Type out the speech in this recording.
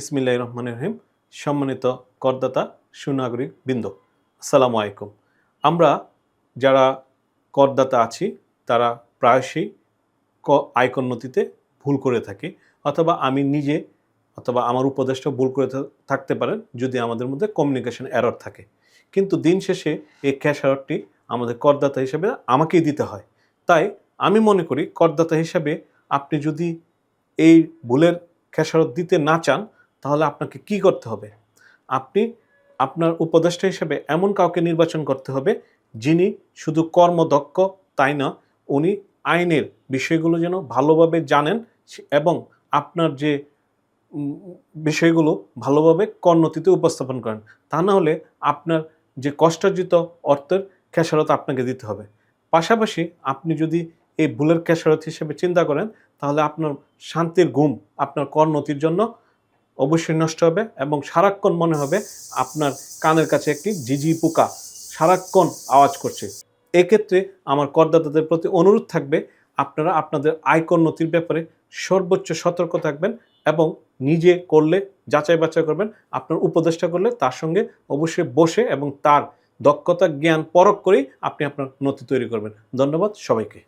ইসমিল্লাহ রহমান রহিম। সম্মানিত করদাতা, সুনাগরিক বৃন্দ, আসসালামু আলাইকুম। আমরা যারা করদাতা আছি, তারা প্রায়শই ক আয়কোন্নতিতে ভুল করে থাকি, অথবা আমি নিজে অথবা আমার উপদেষ্টা ভুল করে থাকতে পারেন যদি আমাদের মধ্যে কমিউনিকেশন এরর থাকে। কিন্তু দিন শেষে এই ক্যাশ এররটি আমাদের করদাতা হিসেবে আমাকেই দিতে হয়। তাই আমি মনে করি, করদাতা হিসেবে আপনি যদি এই ভুলের খেসারত দিতে না চান তাহলে আপনাকে কি করতে হবে? আপনি আপনার উপদেষ্টা হিসেবে এমন কাউকে নির্বাচন করতে হবে, যিনি শুধু কর্মদক্ষ, তাই না? উনি আইনের বিষয়গুলো যেন ভালোভাবে জানেন এবং আপনার যে বিষয়গুলো ভালোভাবে কর্ণতিতে উপস্থাপন করেন। তা না হলে আপনার যে কষ্টার্জিত অর্থের খেসারত আপনাকে দিতে হবে। পাশাপাশি আপনি যদি এই ভুলের খেসারত হিসেবে চিন্তা করেন, তাহলে আপনার শান্তির ঘুম আপনার কর্ণতির জন্য অবশ্যই নষ্ট হবে এবং সারাক্ষণ মনে হবে আপনার কানের কাছে একটি ঝিঝি পোকা। সারাক্ষণ আওয়াজ করছে। এক্ষেত্রে আমার করদাতাদের প্রতি অনুরোধ থাকবে, আপনারা আপনাদের আয়কর নথির ব্যাপারে সর্বোচ্চ সতর্ক থাকবেন এবং নিজে করলে, যাচাই বাছাই করবেন, আপনার উপদেষ্টা করলে তার সঙ্গে অবশ্যই বসে এবং তার দক্ষতা, জ্ঞান পরখ করেই আপনি আপনার নথি তৈরি করবেন। ধন্যবাদ সবাইকে।